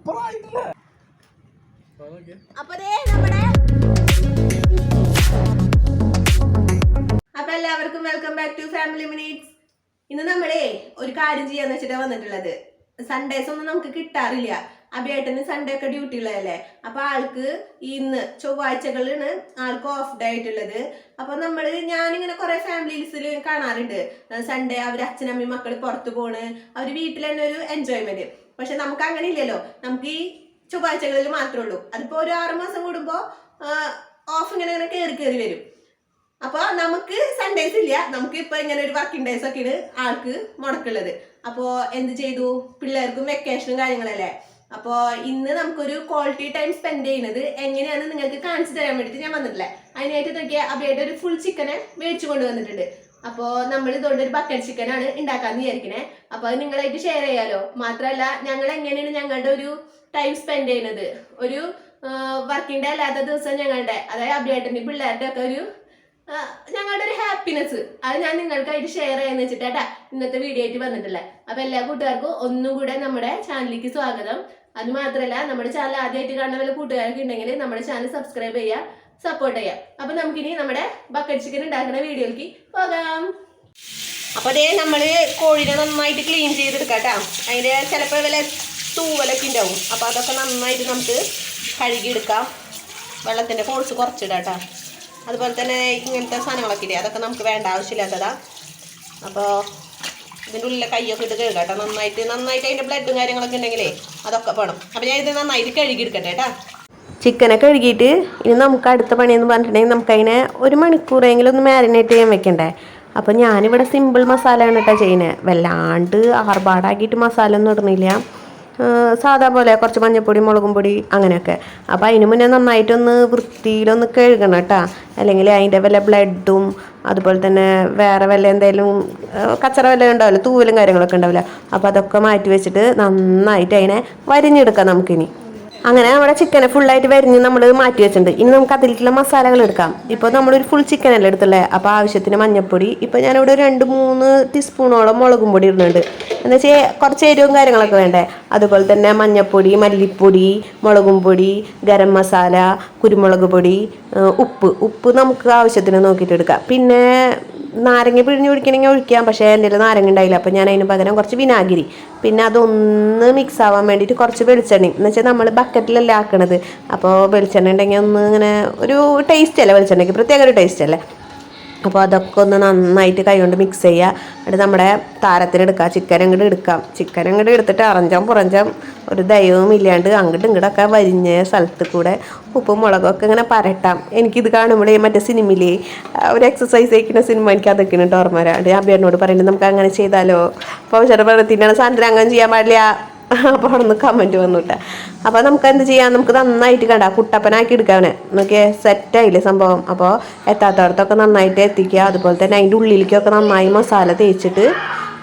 സൂപ്പറായിട്ടില്ലേ? അപ്പൊ എല്ലാവർക്കും welcome back to family minutes ഇന്ന് നമ്മളെ ഒരു കാര്യം ചെയ്യാന്ന് വെച്ചിട്ടാ വന്നിട്ടുള്ളത്. സൺഡേസ് ഒന്നും നമുക്ക് കിട്ടാറില്ല. അഭിയേട്ടന് സൺഡേ ഒക്കെ ഡ്യൂട്ടി ഉള്ളതല്ലേ? അപ്പൊ ആൾക്ക് ഇന്ന് ചൊവ്വാഴ്ചകളാണ് ആൾക്ക് ഓഫ് ഡേ ആയിട്ടുള്ളത്. അപ്പൊ നമ്മൾ ഞാനിങ്ങനെ കുറെ ഫാമിലീസിൽ കാണാറുണ്ട്. സൺഡേ അവർ അച്ഛനമ്മയും മക്കൾ പുറത്തു പോണ്. അവർ വീട്ടിൽ തന്നെ ഒരു എൻജോയ്മെന്റ് പക്ഷെ നമുക്ക് അങ്ങനെ ഇല്ലല്ലോ നമുക്ക് ഈ ചൊവ്വാഴ്ചകളിൽ മാത്രമേ ഉള്ളൂ. അതിപ്പോ ഒരു ആറു മാസം കൂടുമ്പോ ഓഫ് ഇങ്ങനെ ഇങ്ങനെ കയറി കയറി വരും. അപ്പോൾ നമുക്ക് സൺഡേസ് ഇല്ല. നമുക്ക് ഇപ്പൊ ഇങ്ങനെ ഒരു വർക്കിംഗ് ഡേയ്സ് ഒക്കെയാണ് ആൾക്ക് മുടക്കുള്ളത്. അപ്പോൾ എന്ത് ചെയ്തു? പിള്ളേർക്കും വെക്കേഷനും കാര്യങ്ങളല്ലേ. അപ്പോൾ ഇന്ന് നമുക്കൊരു ക്വാളിറ്റി ടൈം സ്പെൻഡ് ചെയ്യുന്നത് എങ്ങനെയാണ് നിങ്ങൾക്ക് കാണിച്ചു തരാൻ വേണ്ടിയിട്ട് ഞാൻ വന്നിട്ടില്ല. അതിനായിട്ട് നോക്കിയാൽ അബിയായിട്ട് ഒരു ഫുൾ ചിക്കനെ മേടിച്ചു കൊണ്ടുവന്നിട്ടുണ്ട്. അപ്പോ നമ്മൾ ഇതുകൊണ്ട് ഒരു ബക്കറ്റ് ചിക്കൻ ആണ് ഉണ്ടാക്കാന്ന് വിചാരിക്കണേ. അപ്പൊ അത് നിങ്ങളായിട്ട് ഷെയർ ചെയ്യാലോ. മാത്രമല്ല ഞങ്ങൾ എങ്ങനെയാണ് ഞങ്ങളുടെ ഒരു ടൈം സ്പെൻഡ് ചെയ്യുന്നത്? ഒരു വർക്കിംഗ് ഡേ അല്ലാത്ത ദിവസം ഞങ്ങളുടെ അതായത് അഭിയേട്ടന്റെ പിള്ളേരുടെ ഒക്കെ ഒരു ഞങ്ങളുടെ ഒരു ഹാപ്പിനെസ് അത് ഞാൻ നിങ്ങൾക്കായിട്ട് ഷെയർ ചെയ്യാന്ന് വെച്ചിട്ടാ ഇന്നത്തെ വീഡിയോ ആയിട്ട് വന്നിട്ടില്ലേ അപ്പൊ എല്ലാ കൂട്ടുകാർക്കും ഒന്നും കൂടെ നമ്മുടെ ചാനലിലേക്ക് സ്വാഗതം. അത് മാത്രമല്ല നമ്മുടെ ചാനൽ ആദ്യമായിട്ട് കാണുന്ന വല്ല കൂട്ടുകാരൊക്കെ ഉണ്ടെങ്കിൽ നമ്മുടെ ചാനൽ സബ്സ്ക്രൈബ് ചെയ്യുക. സപ്പോർട്ട് ചെയ്യാം. അപ്പൊ നമുക്കിനി നമ്മുടെ ബക്കറ്റ് ചിക്കൻ ഉണ്ടാക്കുന്ന വീഡിയോയിലേക്ക് പോകാം. അപ്പൊ അതേ നമ്മൾ കോഴിനെ നന്നായിട്ട് ക്ലീൻ ചെയ്തെടുക്കാം അതിന്റെ ചിലപ്പോൾ വല്ല തൂവലൊക്കെ ഉണ്ടാവും. അപ്പൊ അതൊക്കെ നന്നായിട്ട് നമുക്ക് കഴുകിയെടുക്കാം. വെള്ളത്തിന്റെ കോഴ്സ് കുറച്ചിടാം കേട്ടോ അതുപോലെ തന്നെ ഇങ്ങനത്തെ സാധനങ്ങളൊക്കെ ഇല്ലേ അതൊക്കെ നമുക്ക് വേണ്ട ആവശ്യമില്ലാത്തതാ. അപ്പോൾ ഇതിന്റെ ഉള്ളിലെ കൈയൊക്കെ ഇട്ട് കഴുകാം കേട്ടോ നന്നായിട്ട് നന്നായിട്ട് അതിന്റെ ബ്ലഡും കാര്യങ്ങളൊക്കെ ഉണ്ടെങ്കിലേ അതൊക്കെ വേണം അപ്പോൾ ഞാൻ ഇത് നന്നായിട്ട് കഴുകിയെടുക്കട്ടെ കേട്ടോ ചിക്കനെ കഴുകിയിട്ട് ഇനി നമുക്ക് അടുത്ത പണിയെന്ന് പറഞ്ഞിട്ടുണ്ടെങ്കിൽ നമുക്കതിനെ ഒരു മണിക്കൂറെങ്കിലും ഒന്ന് മാരിനേറ്റ് ചെയ്യാൻ വെക്കണ്ടേ? അപ്പോൾ ഞാനിവിടെ സിമ്പിൾ മസാലയാണ് കേട്ടോ ചെയ്യുന്നത് വല്ലാണ്ട് ആർഭാടാക്കിയിട്ട് മസാല ഒന്നും ഇടുന്നില്ല സാധാ പോലെ കുറച്ച് മഞ്ഞൾപ്പൊടി മുളകും പൊടി അങ്ങനെയൊക്കെ. അപ്പോൾ അതിന് മുന്നേ നന്നായിട്ടൊന്ന് വൃത്തിയിലൊന്ന് കഴുകണം കേട്ടോ അല്ലെങ്കിൽ അതിന്റെ വല്ല ബ്ലഡും അതുപോലെ തന്നെ വേറെ വല്ല എന്തെങ്കിലും കച്ചറ വല്ല ഉണ്ടാവില്ല? തൂവലും കാര്യങ്ങളൊക്കെ ഉണ്ടാവില്ല? അപ്പോൾ അതൊക്കെ മാറ്റി വെച്ചിട്ട് നന്നായിട്ട് അതിനെ വരിഞ്ഞെടുക്കാം നമുക്കിനി. അങ്ങനെ നമ്മുടെ ചിക്കനെ ഫുള്ളായിട്ട് വരിഞ്ഞ് നമ്മൾ മാറ്റി വെച്ചിട്ടുണ്ട്. ഇനി നമുക്ക് അതിലേക്കുള്ള മസാലകൾ എടുക്കാം. ഇപ്പോൾ നമ്മളൊരു ഫുൾ ചിക്കൻ അല്ലേ എടുത്തുള്ളത് അപ്പോൾ ആവശ്യത്തിന് മഞ്ഞപ്പൊടി. ഇപ്പോൾ ഞാനിവിടെ രണ്ട് മൂന്ന് ടീസ്പൂണോളം മുളകും പൊടി ഇടുന്നുണ്ട്. എന്ന് വെച്ചാൽ കുറച്ച് എരിവും കാര്യങ്ങളൊക്കെ വേണ്ടേ? അതുപോലെ തന്നെ മഞ്ഞപ്പൊടി മല്ലിപ്പൊടി മുളകും പൊടി ഗരം മസാല കുരുമുളക് പൊടി ഉപ്പ്. ഉപ്പ് നമുക്ക് ആവശ്യത്തിന് നോക്കിയിട്ട് എടുക്കാം. പിന്നെ നാരങ്ങ പിഴിഞ്ഞ് ഒഴിക്കണമെങ്കിൽ ഒഴിക്കാം പക്ഷേ എന്റെ നാരങ്ങ ഉണ്ടായില്ല. അപ്പോൾ ഞാൻ അതിന് പകരം കുറച്ച് വിനാഗിരി പിന്നെ അതൊന്ന് മിക്സ് ആവാൻ വേണ്ടിയിട്ട് കുറച്ച് വെളിച്ചെണ്ണ. എന്ന് വെച്ചാൽ നമ്മൾ ബക്കറ്റിലല്ലേ ആക്കണത്. അപ്പോൾ വെളിച്ചെണ്ണ ഉണ്ടെങ്കിൽ ഒന്ന് ഇങ്ങനെ ഒരു ടേസ്റ്റ് അല്ലേ? വെളിച്ചെണ്ണയ്ക്ക് പ്രത്യേക ഒരു ടേസ്റ്റ് അല്ലേ? അപ്പോൾ അതൊക്കെ ഒന്ന് നന്നായിട്ട് കൈകൊണ്ട് മിക്സ് ചെയ്യുക എന്നിട്ട് നമ്മുടെ താരത്തിനെടുക്കുക ചിക്കൻ അങ്ങോട്ട് എടുക്കാം. ചിക്കൻ അങ്ങോട്ട് എടുത്തിട്ട് അറഞ്ചാം പുറഞ്ചാം ഒരു ദൈവവും ഇല്ലാണ്ട് അങ്ങോട്ടും ഇങ്ങോട്ടൊക്കെ വരിഞ്ഞ സ്ഥലത്ത് കൂടെ ഉപ്പും മുളകൊക്കെ ഇങ്ങനെ പരട്ടാം. എനിക്കിത് കാണുമ്പോഴേ മറ്റേ സിനിമയിലേ ഒരു എക്സസൈസ് ചെയ്യിക്കുന്ന സിനിമ എനിക്ക് അതൊക്കെ ഉണ്ട് ഓർമ്മ വരാം. ഞാൻ അഭിയോട് പറയുന്നത് നമുക്ക് അങ്ങനെ ചെയ്താലോ അപ്പോൾ ചില തിന്നാണ് സാന്ദ്രം അങ്ങനെ ചെയ്യാൻ പാടില്ല. അപ്പോൾ അവിടെ നിന്ന് കമന്റ് വന്നുട്ടാ. അപ്പോൾ നമുക്ക് എന്ത് ചെയ്യാം? നമുക്ക് നന്നായിട്ട് കണ്ട കുട്ടപ്പനാക്കി എടുക്കാവനെ നോക്കിയേ സെറ്റായില്ലേ സംഭവം? അപ്പോൾ എത്താത്തടത്തൊക്കെ നന്നായിട്ട് എത്തിക്കുക. അതുപോലെ തന്നെ അതിന്റെ ഉള്ളിലേക്കൊക്കെ നന്നായി മസാല തേച്ചിട്ട്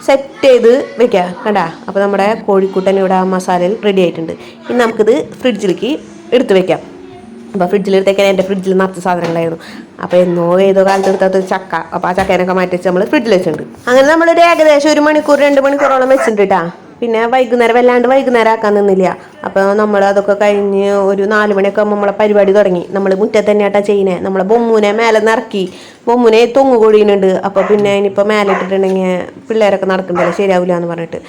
സെറ്റ് ചെയ്ത് വെക്കുക. കണ്ടാ? അപ്പോൾ നമ്മുടെ കോഴിക്കുട്ടൻ ഇവിടെ മസാലയിൽ റെഡി ആയിട്ടുണ്ട്. ഇനി നമുക്കിത് ഫ്രിഡ്ജിലേക്ക് എടുത്തു വെക്കാം. അപ്പോൾ ഫ്രിഡ്ജിലെടുത്തേക്കാൻ എന്റെ ഫ്രിഡ്ജിൽ നിറച്ച സാധനങ്ങളായിരുന്നു. അപ്പോൾ എന്നോ ഏതോ കാലത്ത് എടുത്തത് ചക്ക. അപ്പോൾ ആ ചക്കേനൊക്കെ മാറ്റി വെച്ച് നമ്മൾ ഫ്രിഡ്ജിൽ വെച്ചിട്ടുണ്ട്. അങ്ങനെ നമ്മളൊരു ഏകദേശം ഒരു മണിക്കൂർ രണ്ട് മണിക്കൂറോളം വെച്ചിട്ടുണ്ട് കേട്ടാ പിന്നെ വൈകുന്നേരം വല്ലാണ്ട് വൈകുന്നേരം ആക്കാൻ നിന്നില്ല. അപ്പോൾ നമ്മൾ അതൊക്കെ കഴിഞ്ഞ് ഒരു നാല് മണിയൊക്കെ ആകുമ്പോൾ നമ്മളെ പരിപാടി തുടങ്ങി. നമ്മൾ മുറ്റത്ത് തന്നെയാട്ടാ ചെയ്യുന്നത് നമ്മളെ ബൊമ്മൂനെ മേലെ നിറക്കി. ബൊമ്മൂനെ തൊങ്ങ് അപ്പോൾ പിന്നെ ഇനിയിപ്പോൾ മേലെ ഇട്ടിട്ടുണ്ടെങ്കിൽ പിള്ളേരൊക്കെ നടക്കണ്ടല്ലോ ശരിയാവില്ല എന്ന് പറഞ്ഞിട്ട്.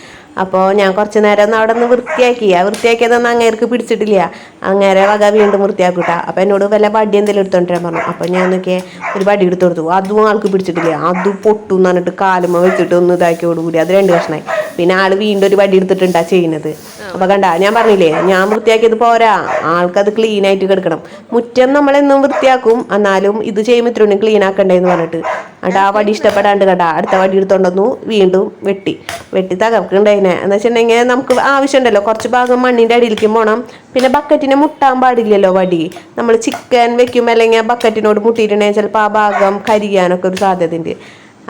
അപ്പോൾ ഞാൻ കുറച്ച് നേരം അവിടെ നിന്ന് വൃത്തിയാക്കി. ആ വൃത്തിയാക്കിയതൊന്നും അങ്ങേർക്ക് പിടിച്ചിട്ടില്ല. അങ്ങേരെ വക വീണ്ടും വൃത്തിയാക്കൂട്ടാ. അപ്പോൾ എന്നോട് വല്ല വടി എന്തെങ്കിലും എടുത്തോണ്ടിരാൻ പറഞ്ഞു. അപ്പോൾ ഞാൻ നോക്കിയേ ഒരു വടി എടുത്തു കൊടുത്തു. അതും ആൾക്ക് പിടിച്ചിട്ടില്ല. അത് പൊട്ടും എന്ന് പറഞ്ഞിട്ട് കാലുമ്മ വെച്ചിട്ട് ഒന്ന് ഇതാക്കിയോടുകൂടി അത് രണ്ട് കഷ്ണമായി പിന്നെ ആൾ വീണ്ടും ഒരു വടി എടുത്തിട്ടുണ്ടാ ചെയ്യുന്നത്. അപ്പൊ കണ്ട ഞാൻ പറഞ്ഞില്ലേ ഞാൻ വൃത്തിയാക്കിയത് പോരാ. ആൾക്കത് ക്ലീൻ ആയിട്ട് കിടക്കണം. മുറ്റം നമ്മളെന്നും വൃത്തിയാക്കും. എന്നാലും ഇത് ചെയ്യുമ്പോൾ ഇത്രയും ക്ലീൻ ആക്കണ്ടേന്ന് പറഞ്ഞിട്ട്. എന്നിട്ട് ആ വടി ഇഷ്ടപ്പെടാണ്ട് കണ്ട അടുത്ത വടി എടുത്തോണ്ടെന്നു വീണ്ടും വെട്ടി. വെട്ടി തകർക്കണ്ടതിനെ എന്ന് വെച്ചിട്ടുണ്ടെങ്കിൽ നമുക്ക് ആവശ്യമുണ്ടല്ലോ. കുറച്ച് ഭാഗം മണ്ണിന്റെ അടിയിലേക്ക് പോകണം പിന്നെ ബക്കറ്റിനെ മുട്ടാൻ പാടില്ലല്ലോ വടി. നമ്മൾ ചിക്കൻ വെക്കുമ്പോൾ അല്ലെങ്കിൽ ബക്കറ്റിനോട് മുട്ടിയിട്ടുണ്ടെങ്കിൽ ചിലപ്പോൾ ആ ഭാഗം കരിയാനൊക്കെ ഒരു സാധ്യതയുണ്ട്.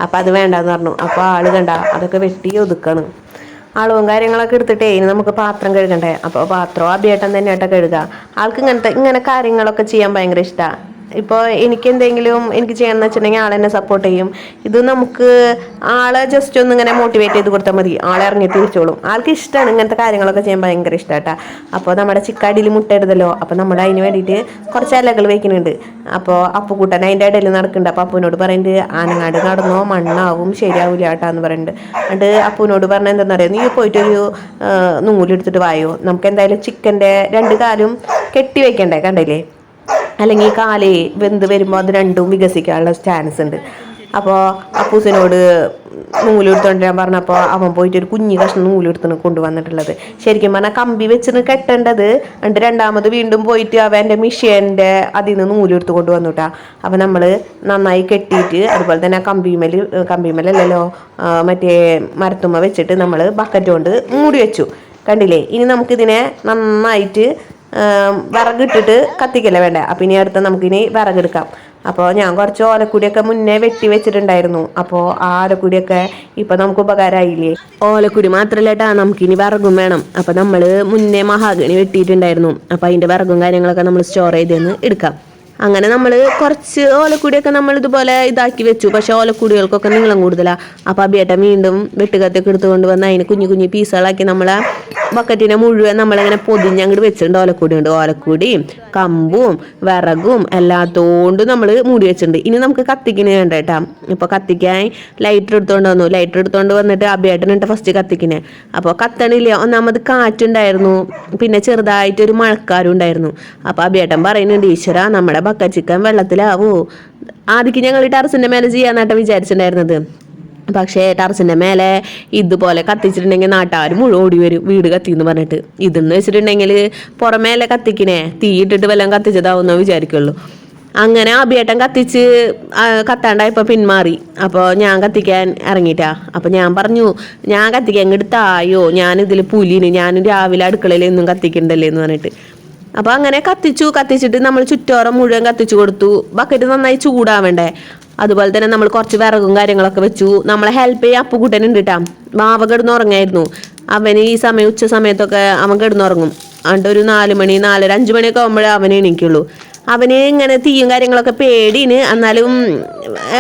അപ്പം അത് വേണ്ടെന്ന് പറഞ്ഞു. അപ്പോൾ ആൾ കണ്ട അതൊക്കെ വെട്ടി ഒതുക്കണം. അളവും കാര്യങ്ങളൊക്കെ എടുത്തിട്ടേ ഇനി നമുക്ക് പാത്രം കഴുകണ്ടേ? അപ്പോൾ പാത്രം അഭിയേട്ടൻ തന്നെ ആയിട്ട് കഴുകുക ആൾക്ക് ഇങ്ങനത്തെ ഇങ്ങനെ കാര്യങ്ങളൊക്കെ ചെയ്യാൻ ഭയങ്കര ഇഷ്ടമാണ് ഇപ്പോൾ എനിക്ക് എന്തെങ്കിലും എനിക്ക് ചെയ്യണമെന്ന് വെച്ചിട്ടുണ്ടെങ്കിൽ ആളെന്നെ സപ്പോർട്ട് ചെയ്യും. ഇത് നമുക്ക് ആളെ ജസ്റ്റ് ഒന്ന് ഇങ്ങനെ മോട്ടിവേറ്റ് ചെയ്ത് കൊടുത്താൽ മതി. ആളെ ഇറങ്ങി തിരിച്ചോളും ആൾക്ക് ഇഷ്ടമാണ് ഇങ്ങനത്തെ കാര്യങ്ങളൊക്കെ ചെയ്യാൻ ഭയങ്കര ഇഷ്ടമാട്ടാ അപ്പോൾ നമ്മുടെ ചിക്കാടിയിൽ മുട്ടയിടുതല്ലോ അപ്പോൾ നമ്മൾ അതിന് വേണ്ടിയിട്ട് കുറച്ച് ഇലകൾ വെക്കുന്നുണ്ട്. അപ്പോൾ അപ്പുകൂട്ടൻ അതിന്റെ ഇടയിൽ നടക്കുന്നുണ്ട്. അപ്പോൾ അപ്പുവിനോട് പറയുന്നുണ്ട് ആനങ്ങാട് നടന്നോ? മണ്ണാവും ശരിയാവില്ല കേട്ടാന്ന് പറയുന്നുണ്ട്. അത് അപ്പുവിനോട് പറഞ്ഞ എന്താണെന്ന് അറിയാം നീ പോയിട്ടൊരു നൂലെടുത്തിട്ട് വായോ? നമുക്ക് എന്തായാലും ചിക്കന്റെ രണ്ട് കാലും കെട്ടി വെക്കണ്ടേ? കണ്ടില്ലേ? അല്ലെങ്കിൽ കാലേ വെന്ത് വരുമ്പോൾ അത് രണ്ടും വികസിക്കാനുള്ള ചാൻസ് ഉണ്ട്. അപ്പോൾ അപ്പൂസിനോട് നൂലെടുത്തോണ്ട് ഞാൻ പറഞ്ഞപ്പോൾ അവൻ പോയിട്ട് ഒരു കുഞ്ഞു കഷ്ണം നൂലെടുത്തിന് കൊണ്ടുവന്നിട്ടുള്ളത്. ശരിക്കും പറഞ്ഞാൽ കമ്പി വെച്ചിട്ട് കെട്ടേണ്ടത്. എന്നിട്ട് രണ്ടാമത് വീണ്ടും പോയിട്ട് അവൻ എന്റെ മിഷ്യന്റെ അതിൽ നിന്ന് നൂലെടുത്ത് കൊണ്ടുവന്നുട്ടാ. അപ്പോൾ നമ്മൾ നന്നായി കെട്ടിയിട്ട് അതുപോലെ തന്നെ കമ്പിമേൽ കമ്പിമേലല്ലല്ലോ ആ, മറ്റേ മരത്തുമ്മ വെച്ചിട്ട് നമ്മൾ ബക്കറ്റ് കൊണ്ട് മൂടി വെച്ചു. കണ്ടില്ലേ? ഇനി നമുക്കിതിനെ നന്നായിട്ട് വിറകിട്ടിട്ട് കത്തിക്കല്ലേ വേണ്ടേ? അപ്പം ഇനി അടുത്ത നമുക്കിനി വിറകെടുക്കാം. അപ്പോൾ ഞാൻ കുറച്ച് ഓലക്കുടിയൊക്കെ മുന്നേ വെട്ടി വെച്ചിട്ടുണ്ടായിരുന്നു. അപ്പോൾ ആ ഓലക്കുടിയൊക്കെ ഇപ്പം നമുക്ക് ഉപകാരമായില്ലേ? ഓലക്കുടി മാത്രമല്ല കേട്ടാ നമുക്കിനി വിറകും വേണം. അപ്പം നമ്മൾ മുന്നേ മഹാഗണി വെട്ടിയിട്ടുണ്ടായിരുന്നു. അപ്പം അതിന്റെ വിറകും കാര്യങ്ങളൊക്കെ നമ്മൾ സ്റ്റോർ ചെയ്തെന്ന് എടുക്കാം. അങ്ങനെ നമ്മൾ കുറച്ച് ഓലക്കുടിയൊക്കെ നമ്മൾ ഇതുപോലെ ഇതാക്കി വെച്ചു. പക്ഷെ ഓലക്കുടികൾക്കൊക്കെ നീളം കൂടുതലാണ് അപ്പോൾ അബിയേട്ട വീണ്ടും വെട്ടുകത്തൊക്കെ എടുത്തുകൊണ്ട് വന്ന് അതിന് കുഞ്ഞു കുഞ്ഞു പീസുകളാക്കി നമ്മളെ ബക്കറ്റിനെ മുഴുവൻ നമ്മളിങ്ങനെ പൊതിഞ്ഞ് അങ്ങോട്ട് വെച്ചിട്ടുണ്ട്. ഓലക്കൂടി ഉണ്ട് ഓലക്കുടിയും കമ്പും വിറകും എല്ലാത്തോണ്ടും നമ്മൾ മൂടി വെച്ചിട്ടുണ്ട്. ഇനി നമുക്ക് കത്തിക്കിന് വേണ്ട കേട്ടാ. ഇപ്പോൾ കത്തിക്കാൻ ലൈറ്റർ എടുത്തുകൊണ്ട് വന്നു. ലൈറ്റർ എടുത്തുകൊണ്ട് വന്നിട്ട് അബിയേട്ടനിട്ട് ഫസ്റ്റ് കത്തിക്കിന്. അപ്പോൾ കത്തണില്ല. ഒന്നാമത് കാറ്റുണ്ടായിരുന്നു. പിന്നെ ചെറുതായിട്ടൊരു മഴക്കാരും ഉണ്ടായിരുന്നു അപ്പോൾ അബിയേട്ടൻ പറയുന്നുണ്ട് ഈശ്വര നമ്മുടെ ബക്ക ചിക്കൻ വെള്ളത്തിലാവൂ. ആദ്യം ഞങ്ങൾ ടെറസിന്റെ മേലെ ചെയ്യാന്നാട്ട വിചാരിച്ചിട്ടുണ്ടായിരുന്നത്. പക്ഷേ ടെറസിന്റെ മേലെ ഇതുപോലെ കത്തിച്ചിട്ടുണ്ടെങ്കിൽ നാട്ടുകാർ മുഴുവൻ ഓടി വരും വീട് കത്തി എന്ന് പറഞ്ഞിട്ട്. ഇതെന്ന് വെച്ചിട്ടുണ്ടെങ്കിൽ പുറമേലെ കത്തിക്കണേ തീ ഇട്ടിട്ട് വല്ലതും കത്തിച്ചതാവുന്ന വിചാരിക്കുള്ളൂ. അങ്ങനെ അഭിയേട്ടൻ കത്തിച്ച് കത്താണ്ടായപ്പോൾ പിന്മാറി. അപ്പോൾ ഞാൻ കത്തിക്കാൻ ഇറങ്ങിയിട്ടാ. അപ്പോൾ ഞാൻ പറഞ്ഞു ഞാൻ കത്തിക്കാൻ ഇങ്ങോട്ട് തായോ? ഞാനിതിൽ പുലിന് ഞാൻ രാവിലെ അടുക്കളയിൽ ഒന്നും കത്തിക്കണ്ടല്ലേ എന്ന് പറഞ്ഞിട്ട്. അപ്പോൾ അങ്ങനെ കത്തിച്ചു കത്തിച്ചിട്ട് നമ്മൾ ചുറ്റോറം മുഴുവൻ കത്തിച്ചു കൊടുത്തു. ബക്കറ്റ് നന്നായി ചൂടാവണ്ടേ. അതുപോലെ തന്നെ നമ്മൾ കുറച്ച് വിറകും കാര്യങ്ങളൊക്കെ വെച്ചു. നമ്മളെ ഹെൽപ്പ് ചെയ്യാൻ അപ്പുകുട്ടനുണ്ട് കേട്ടാ വാവ കിടന്ന് ഉറങ്ങായിരുന്നു. അവന് ഈ സമയം ഉച്ച സമയത്തൊക്കെ അവൻ കിടന്നുറങ്ങും അണ്ട് ഒരു നാല് മണി നാലര അഞ്ച് മണിയൊക്കെ ആകുമ്പോഴേ അവനെ എണീക്കുള്ളൂ. അവന് ഇങ്ങനെ തീയും കാര്യങ്ങളൊക്കെ പേടിന് എന്നാലും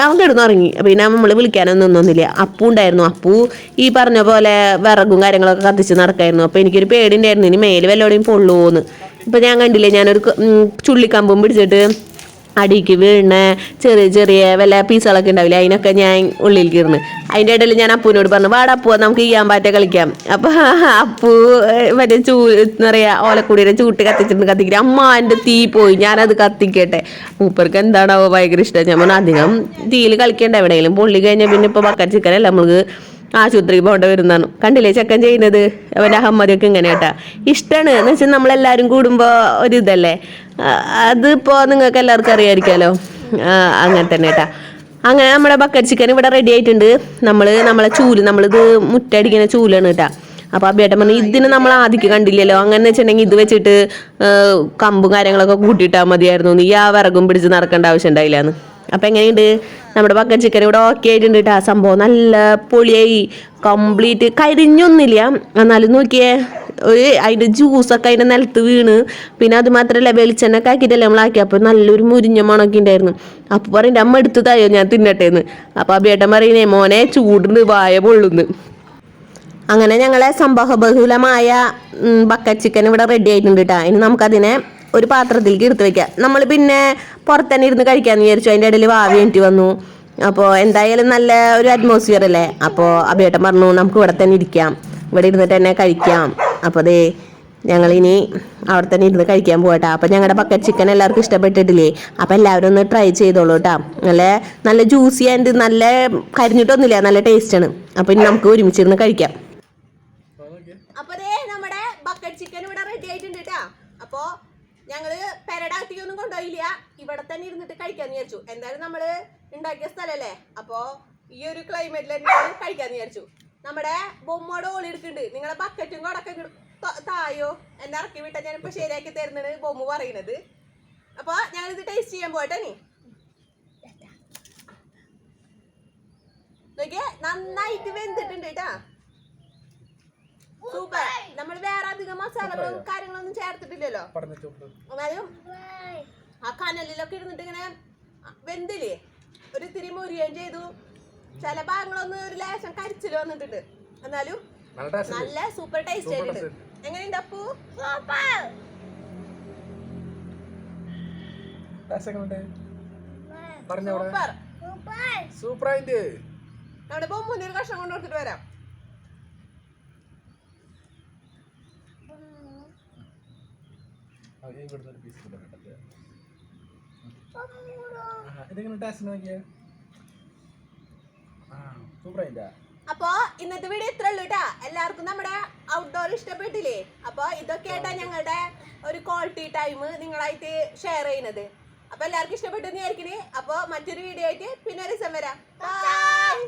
അവൻ കിടന്നുറങ്ങി പിന്നെ നമ്മൾ വിളിക്കാനൊന്നും നിന്നൊന്നുമില്ല അപ്പു ഉണ്ടായിരുന്നു. അപ്പു ഈ പറഞ്ഞ പോലെ വിറകും കാര്യങ്ങളൊക്കെ കത്തിച്ച് നടക്കായിരുന്നു. അപ്പോൾ എനിക്കൊരു പേടി ഉണ്ടായിരുന്നു ഇനി മേൽ വല്ലോടെയും പൊള്ളുവോന്ന്. ഇപ്പം ഞാൻ കണ്ടില്ലേ ഞാനൊരു ചുള്ളിക്കമ്പും പിടിച്ചിട്ട് അടിക്ക് വീണ് ചെറിയ ചെറിയ വല്ല പീസുകളൊക്കെ ഉണ്ടാവില്ലേ അതിനൊക്കെ ഞാൻ ഉള്ളിൽ കീർന്ന് അതിന്റെ ഇടയിൽ ഞാൻ അപ്പൂനോട് പറഞ്ഞു വാട അപ്പു നമുക്ക് ചെയ്യാൻ പാറ്റ കളിക്കാം. അപ്പം അപ്പു മറ്റേ ചൂ എന്താ പറയുക ഓലക്കൂടിയുടെ ചൂട്ട് കത്തിച്ചിട്ട് കത്തിക്കിട്ട് അമ്മ എന്റെ തീ പോയി ഞാനത് കത്തിക്കട്ടെ. മൂപ്പർക്ക് എന്താണാവോ ഭയങ്കര ഇഷ്ടം. ഞാൻ പറഞ്ഞു അധികം തീയിൽ കളിക്കേണ്ട എവിടെയെങ്കിലും പൊള്ളി കഴിഞ്ഞാൽ പിന്നെ ഇപ്പോൾ ബക്കറ്റ് ചിക്കനല്ല നമുക്ക് ആശുപത്രിക്ക് പോകേണ്ട വരുന്നതാണ് കണ്ടില്ലേ ചെക്കൻ ചെയ്യുന്നത്? അവന്റെ അഹമ്മദിയൊക്കെ ഇങ്ങനെ കേട്ടാ ഇഷ്ടമാണ് എന്ന് വെച്ചാൽ നമ്മളെല്ലാരും കൂടുമ്പോൾ ഒരിതല്ലേ? അതിപ്പോൾ നിങ്ങൾക്ക് എല്ലാവർക്കും അറിയാമായിരിക്കാമല്ലോ അങ്ങനെ തന്നെ കേട്ടാ അങ്ങനെ നമ്മുടെ ബക്കറ്റ് ചിക്കൻ ഇവിടെ റെഡി ആയിട്ടുണ്ട്. നമ്മൾ നമ്മളെ ചൂൽ നമ്മളിത് മുറ്റടിക്കുന്ന ചൂലാണ് കേട്ടാ അപ്പോൾ അബിയേട്ടൻ പറഞ്ഞു ഇതിന് നമ്മൾ ആദ്യം കണ്ടില്ലല്ലോ. അങ്ങനെ വെച്ചിട്ടുണ്ടെങ്കിൽ ഇത് വെച്ചിട്ട് കമ്പും കാര്യങ്ങളൊക്കെ കൂട്ടിയിട്ടാൽ മതിയായിരുന്നു. നീ ആ വിറകും പിടിച്ച് നടക്കേണ്ട ആവശ്യം ഉണ്ടായില്ലാന്ന്. അപ്പം എങ്ങനെയുണ്ട്? നമ്മുടെ ബക്കറ്റ് ചിക്കൻ ഇവിടെ ഓക്കെ ആയിട്ടുണ്ട് കേട്ടോ ആ സംഭവം നല്ല പൊളിയായി. കംപ്ലീറ്റ് കരിഞ്ഞൊന്നുമില്ല എന്നാലും നോക്കിയേ ഒരു അതിന്റെ ജ്യൂസൊക്കെ അതിന്റെ നിലത്ത് വീണ്. പിന്നെ അത് മാത്രമല്ല വെളിച്ചെണ്ണ ആക്കിയിട്ടല്ലേ നമ്മളാക്കി അപ്പോൾ നല്ലൊരു മുരിഞ്ഞ മണമൊക്കെ ഉണ്ടായിരുന്നു. അപ്പോൾ പറയുന്നത് അമ്മ എടുത്ത് തായോ ഞാൻ തിന്നട്ടെ എന്ന് അപ്പോൾ ആ ബേട്ടൻ പറയുന്നേ മോനെ ചൂടുണ്ട് വായ പൊള്ളുന്നു. അങ്ങനെ ഞങ്ങളെ സംഭവബഹുലമായ ബഹുലമായ ബക്കറ്റ് ചിക്കൻ ഇവിടെ റെഡി ആയിട്ടുണ്ട് കേട്ടോ ഇനി നമുക്കതിനെ ഒരു പാത്രത്തിലേക്ക് എടുത്ത് വെക്കുക. നമ്മൾ പിന്നെ പുറത്തന്നെ ഇരുന്ന് കഴിക്കാമെന്ന് വിചാരിച്ചു. അതിന്റെ ഇടയിൽ വാവി വന്നു. അപ്പോൾ എന്തായാലും നല്ല ഒരു അറ്റ്മോസ്ഫിയർ അല്ലേ? അപ്പോൾ അഭിയേട്ടൻ പറഞ്ഞു നമുക്ക് ഇവിടെ തന്നെ ഇരിക്കാം. ഇവിടെ ഇരുന്നിട്ട് തന്നെ കഴിക്കാം. അപ്പോൾ അതേ ഞങ്ങളിനി അവിടെ തന്നെ ഇരുന്ന് കഴിക്കാൻ പോകട്ടെ അപ്പം ഞങ്ങളുടെ പക്ക ചിക്കൻ എല്ലാവർക്കും ഇഷ്ടപ്പെട്ടിട്ടില്ലേ? അപ്പം എല്ലാവരും ഒന്ന് ട്രൈ ചെയ്തോളൂ കേട്ടോ നല്ല നല്ല ജ്യൂസി ആൻഡ് നല്ല കരിഞ്ഞിട്ടൊന്നുമില്ല. നല്ല ടേസ്റ്റാണ് അപ്പം ഇനി നമുക്ക് ഒരുമിച്ചിരുന്ന് കഴിക്കാം അപ്പൊ ദേ നമ്മുടെ ബക്കറ്റ് ചിക്കൻ ഇവിടെ റെഡി ആയിട്ടുണ്ട് കേട്ടാ അപ്പൊ ഞങ്ങൾ പെരടാത്തിയൊന്നും കൊണ്ടുപോയില്ല. ഇവിടെ തന്നെ ഇരുന്നിട്ട് കഴിക്കാന്ന് വിചാരിച്ചു. എന്തായാലും നമ്മൾ ഉണ്ടാക്കിയ സ്ഥലല്ലേ? അപ്പൊ ഈ ഒരു ക്ലൈമറ്റിൽ തന്നെ കഴിക്കാന്ന് വിചാരിച്ചു. നമ്മുടെ ബൊമ്മയുടെ ഓളി എടുക്കുന്നുണ്ട്. നിങ്ങളെ ബക്കറ്റും കൊടക്കെ തായോ? എന്നെ ഇറക്കി ഞാൻ ഞാനിപ്പോ ശരിയാക്കി തരുന്നത് ബൊമ്മ പറയുന്നത്. അപ്പൊ ഇത് ടേസ്റ്റ് ചെയ്യാൻ പോട്ടെ നീ നോക്കിയേ നന്നായിട്ട് വെന്തിട്ടുണ്ട് കേട്ടാ. സൂപ്പർ. നമ്മൾ വേറെ അധികം മസാലകളും കാര്യങ്ങളൊന്നും ചേർത്തിട്ടില്ലല്ലോ. എന്നാലും ആ കനലിലൊക്കെ ഇരുന്നിട്ട് ഇങ്ങനെ വെന്തില്ലേ? ഒരു തിരി മുരിയുകയും ചെയ്തു. ചില ഭാഗങ്ങളൊന്നും ഒരു ലേശം കരിച്ചിൽ വന്നിട്ടുണ്ട്. എന്നാലും നല്ല നല്ല സൂപ്പർ ടേസ്റ്റ് ആയിട്ടുണ്ട്. എങ്ങനെയുണ്ട് അപ്പു? സൂപ്പർ. സൂപ്പർ. സൂപ്പർ. ആയിട്ട് നമ്മുടെ ബൊമ്മുന് ഒരു കഷ്ണം കൊണ്ട് കൊടുത്തിട്ട് വരാം. ഇവിടുത്തെ ഒരു പീസ് ഇതെങ്ങനെ ടേസ്റ്റ് നോക്കിയേ? അപ്പൊ ഇന്നത്തെ വീഡിയോ ഇത്ര ഉള്ളൂ കേട്ടാ എല്ലാവർക്കും നമ്മുടെ ഔട്ട്ഡോർ ഇഷ്ടപ്പെട്ടില്ലേ? അപ്പൊ ഇതൊക്കെ ആയിട്ടാ ഞങ്ങളുടെ ഒരു ക്വാളിറ്റി ടൈം നിങ്ങളായിട്ട് ഷെയർ ചെയ്യുന്നത്. അപ്പൊ എല്ലാവർക്കും ഇഷ്ടപ്പെട്ടു വിചാരിക്കണേ. അപ്പൊ മറ്റൊരു വീഡിയോ ആയിട്ട് പിന്നെ ഒരു ദിവസം വരാം. ബൈ